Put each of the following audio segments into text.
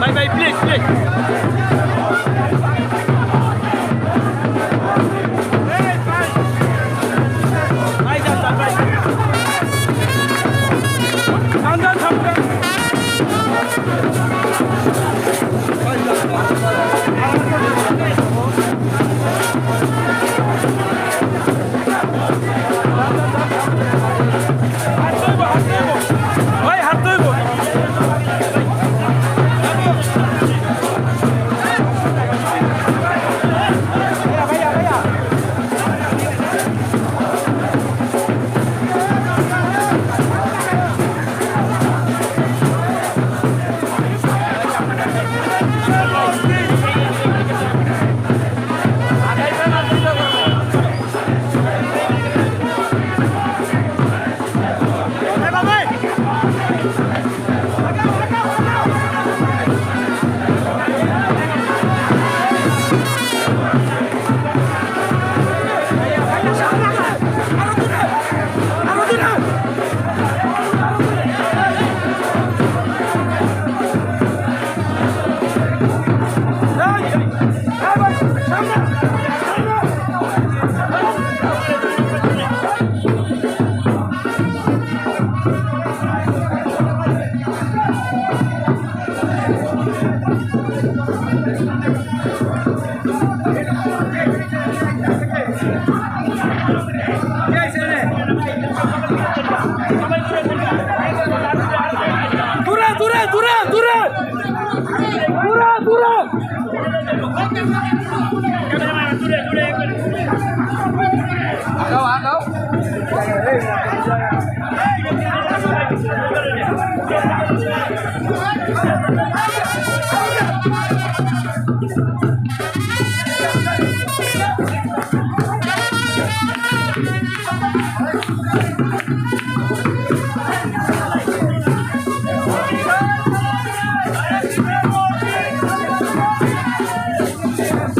Bye bye, please, please. Yeah.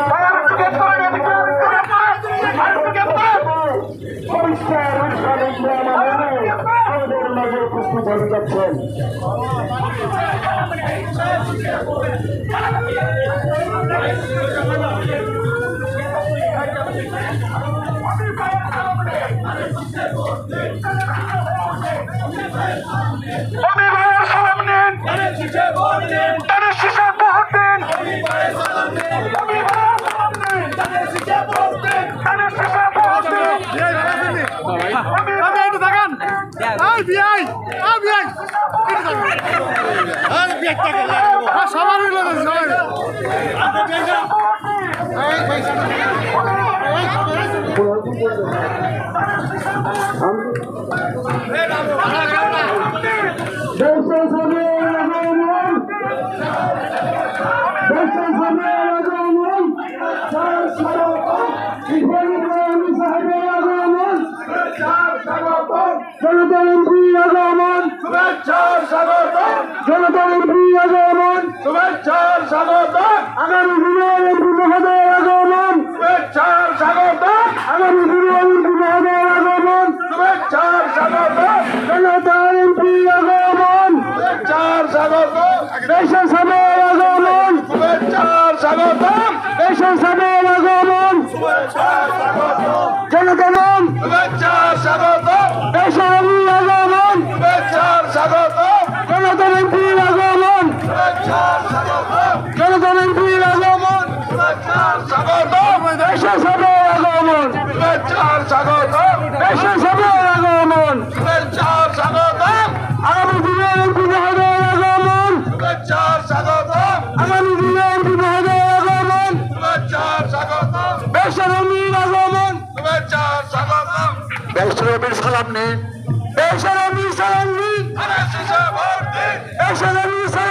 একটু বলে যাচ্ছেন অভিভাবক সালাম বিআই এই বিআই একটু দেখান আরে বিআই টাকা হ্যাঁ সবার হইলো তো সবার দেশের শুভেচ্ছার স্বাগত। জনতা এমপি আগমন। শুভেচ্ছার স্বাগত। আগামী দিনে এমপি মহোদয় আগমন। শুভেচ্ছার স্বাগত। আগামী দিনে এমপি মহোদয় আগমন। শুভেচ্ছার স্বাগত। জনতা এমপি আগমন। শুভেচ্ছার স্বাগত। দেশের সামনে আগমন শুভেচ্ছার স্বাগত। দেশের সামনে আগমন শুভেচ্ছার স্বাগত। জনগণ। শুভেচ্ছার স্বাগত। দেশের আগমন। শুভেচ্ছার স্বাগত জনগণ এমপির আগমন। জনগণ এমপির আগমন। দেশের সামনে আগমন। দেশের সামনে আগমন। আগামী দিনে এমপি মহোদয় আগমন আগামী দিনে এমপি মহোদয় আগমন দেশের এমপির আগমন। শুভেচ্ছার স্বাগত। সালাম নিন। দেশের এমপির সালাম নিন ধানের শীষে ভোট দিন দেশের এমপির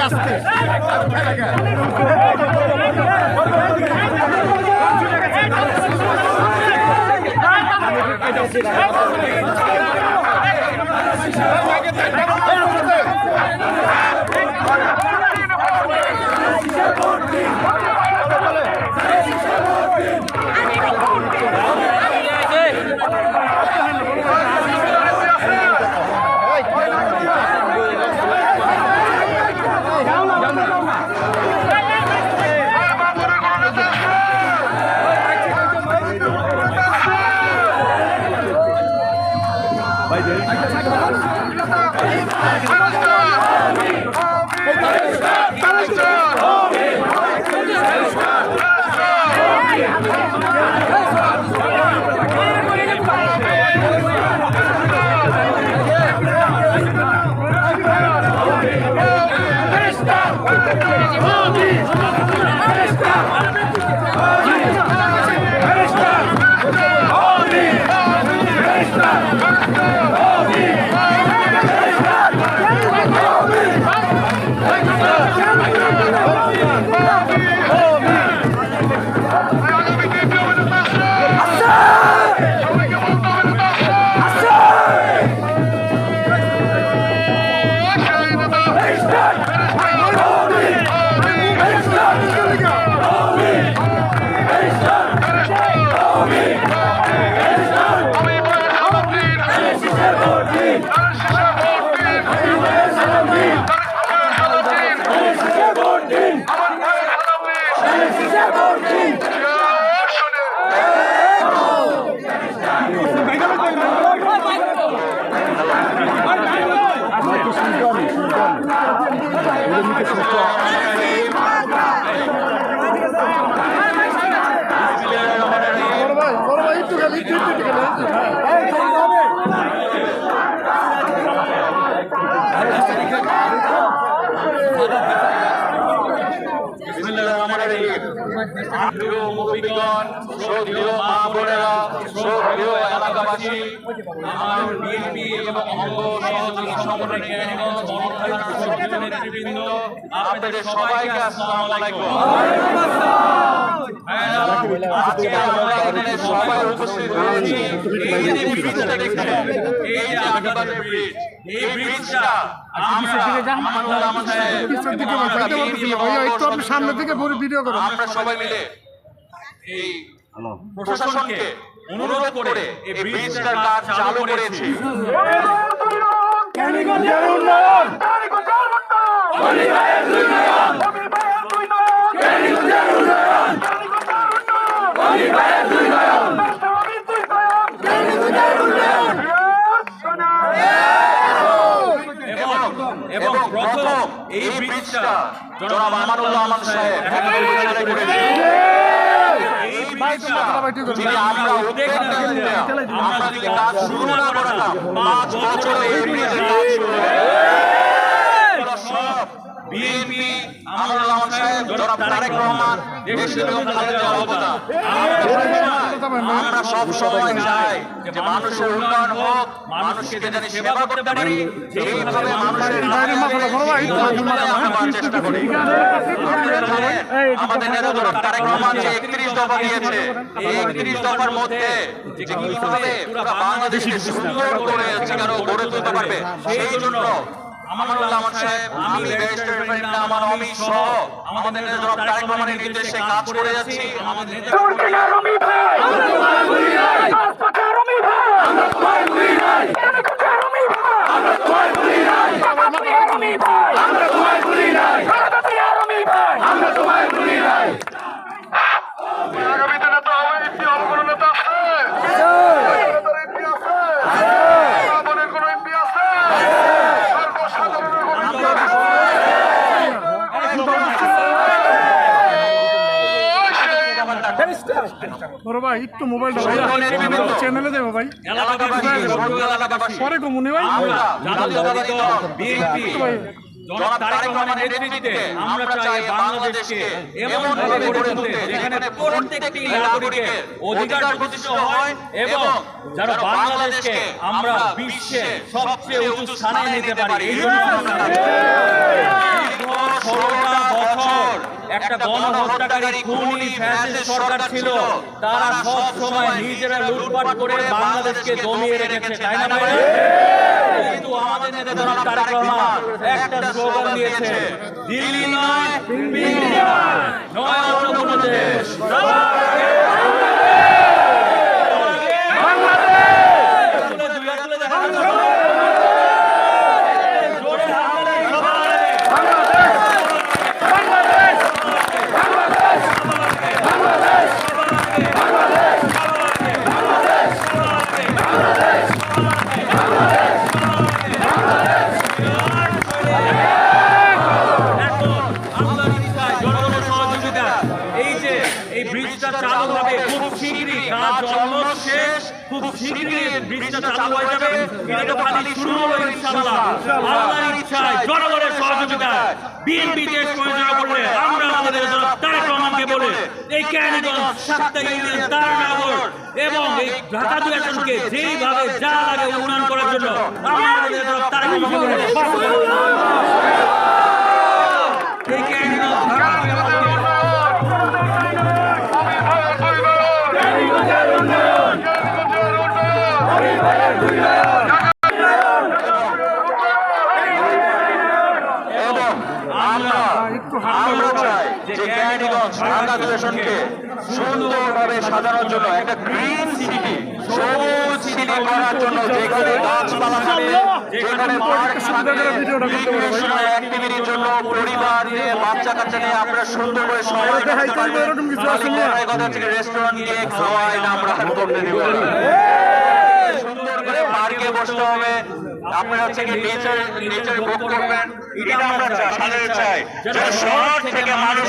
আজকে Thank you. Vamos! শ্রদ্ধেয় মা বোনেরা, শ্রদ্ধেয় এলাকাবাসী, আমার বিএনপি এবং অঙ্গ সহযোগী সংগঠনের জ্ঞানীগণ, গণতান্ত্রিক শ্রদ্ধেয় নেতৃবৃন্দ, আপনাদের সবাইকে আসসালামু আলাইকুম। আজকে আমরা এখানে সবাই উপস্থিত হয়েছি এই যে ব্রিজটা দেখছেন, এই যে আগাবাদের ব্রিজ, ব্রিজটা আমরা দিকে বড় ভিডিও করুন আমরা সবাই মিলে এই প্রশাসনকে অনুরোধ করে এই ব্রিজটার কাজ চালু করেছি। এবং প্রথম এই ব্রিজটা জনাব আমানুল্লাহ আহমদ সাহেব পরিচালনা করেছেন এই ব্রিজটা যদি আমরা উদ্যোগ না আমরা যদি কাজ শুরু না করতাম পাঁচ বছরে এই কাজ শুরু বিএনপি আমানুল্লাহ সাহেব জনাব তারেক রহমান দেশের অবদান আমরা সব সময় চাই যে মানুষের উন্নয়ন হোক মানুষকে যেন সেবা করতে পারি যেভাবে মানুষের বাইরের মাথাটা বড় ভাই, একটু হাত আমরা আমার চেষ্টা করি। আমাদের নেতা জনাব তারেক রহমান যে একত্রিশ দফা দিয়েছে এই একত্রিশ দফার মধ্যে যে কীভাবে বাংলাদেশকে সুন্দর করে গড়ে তুলতে পারবে সেই জন্য আমানুল্লাহ সাহেব আমি ব্যারিস্টার ইব্রাহিম আমার অমিত সহ আমাদের জনাব তারেক রহমানের নির্দেশে কাজ করে যাচ্ছি আমাদের নেতা রমি ভাই? আমরা তোমায় ভুলি নাই। পাঁচপাখা রমি ভাই আমরা তোমায় ভুলি নাই। আমরা তোমায় ভুলি নাই কাকাতিয়া রমি ভাই আমরা তোমায় ভুলি নাই কাকাতিয়া রমি ভাই আমরা তোমায় ভুলি নাই আগামীতে নেতা হবে এমপি হবে কোনো নেতা আছে নেতার এমপি আছে আমাদের কোনো এমপি আছে সর্বসাধারণের কোনো এমপি আছে বড় ভাই একটু মোবাইলটা ভাই। চ্যানেলে দেবো ভাই। পরে কমুনি ভাই। আমরা চাই বাংলাদেশকে এমন ভাবে গড়ে তুলতে যেখানে প্রত্যেকটি নাগরিকের অধিকার প্রতিষ্ঠিত হয় এবং যেন বাংলাদেশকে আমরা বিশ্বে সবচেয়ে উঁচু স্থানে নিতে পারি। এই জন্য বছর একটা গণহত্যাকারী খুনি ফ্যাসিস্ট সরকার ছিল। তারা সব সময় নিজেরা লুটপাট করে বাংলাদেশকে জমিয়ে রেখেছে তাই না ভাই কিন্তু আমাদের নেতা জনাব তারেক রহমান একটা স্লোগান দিয়েছে। দিল্লি নয় ইন্ডিয়া নয় অন্য দেশ আমাদের তারেক রহমানকে বলে এই ক্যানিগঞ্জ ইউনিয়ন তারানগর এবং এই ঢাকা দুই আসনকে যেইভাবে যা লাগে উন্নয়ন করার জন্য আমরা আমাদের আমরা চাই যে সুন্দরভাবে সাজানোর জন্য একটা গ্রিন সিটি সবুজ সিটি করার জন্য যেখানে গাছপালা থাকবে যেখানে পার্ক রিক্রিয়েশনাল অ্যাক্টিভিটির জন্য পরিবার নিয়ে বাচ্চা নিয়ে আমরা সুন্দর করে সময় কাটাতে পারব কথা হচ্ছে রেস্টুরেন্ট গিয়ে খাওয়া এটা আমরা করতে দিব না। করে বসতে হবে। আপনারা হচ্ছে কি নেচার নেচার ভোগ করবেন। এটা আমরা চাই চাই। যেন শহর থেকে মানুষ